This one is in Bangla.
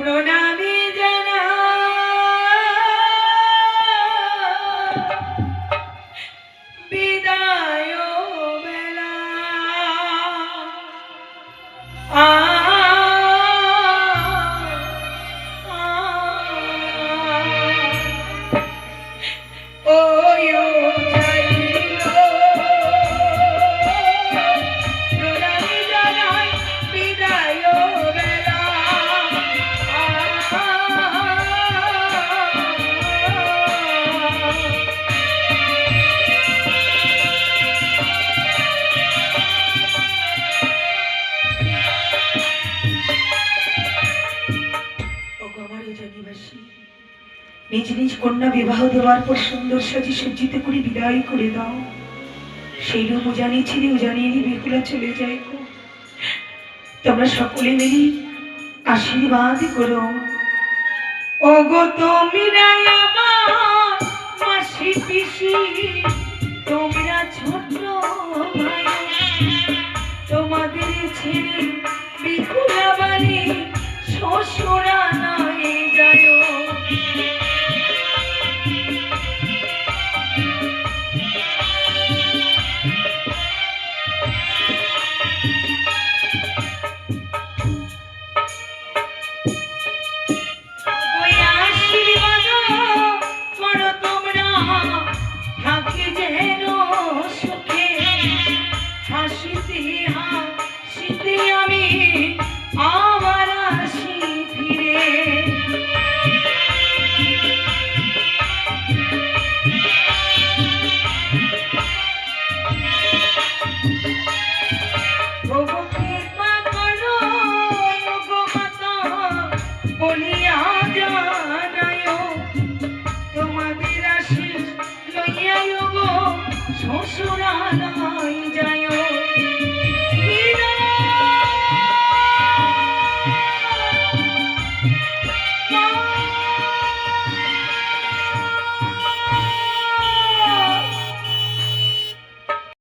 Explora নিজ নিজ কন্যা বিবাহ দেওয়ার পর সুন্দর সাজি সজ্জিত করে বিদায় করে দাও। সেই রূপ চলে যায় তোমরা সকলে আশীর্বাদ করো। ও গো মাসি পিসি, তোমরা ছোট তোমাদের বিকুলা শ্বশুরা শ্বশুরালয় যায়